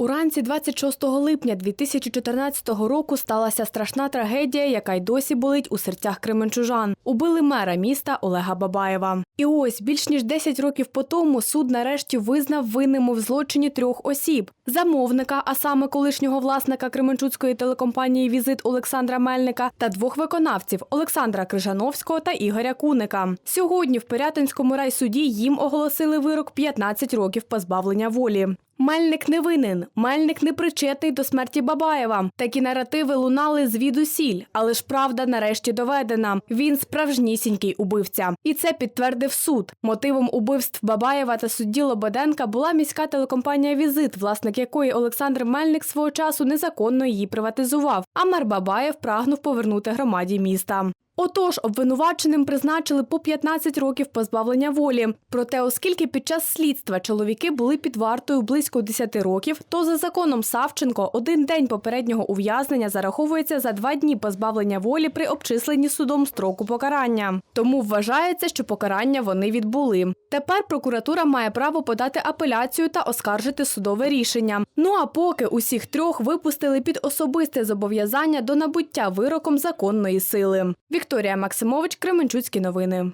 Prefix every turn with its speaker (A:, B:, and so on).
A: Уранці 26 липня 2014 року сталася страшна трагедія, яка й досі болить у серцях кременчужан. Убили мера міста Олега Бабаєва. І ось більш ніж 10 років по тому суд нарешті визнав винним в злочині трьох осіб: замовника, а саме колишнього власника Кременчуцької телекомпанії Візит Олександра Мельника та двох виконавців Олександра Крижановського та Ігоря Куника. Сьогодні в Пирятинському райсуді їм оголосили вирок 15 років позбавлення волі. Мельник не винен, Мельник не причетний до смерті Бабаєва. Такі наративи лунали звідусіль, але ж правда нарешті доведена. Він справжнісінький убивця, і це підтвердив суд. Мотивом убивств Бабаєва та судді Лободенка була міська телекомпанія Візит, власник якої Олександр Мельник свого часу незаконно її приватизував. А мер Бабаєв прагнув повернути громаді міста. Отож, обвинуваченим призначили по 15 років позбавлення волі. Проте, оскільки під час слідства чоловіки були під вартою близько 10 років, то за законом Савченко один день попереднього ув'язнення зараховується за два дні позбавлення волі при обчисленні судом строку покарання. Тому вважається, що покарання вони відбули. Тепер прокуратура має право подати апеляцію та оскаржити судове рішення. Ну а поки усіх трьох випустили під особисте зобов'язання до набуття вироком законної сили. Вікторія Максимович, Кременчуцькі новини.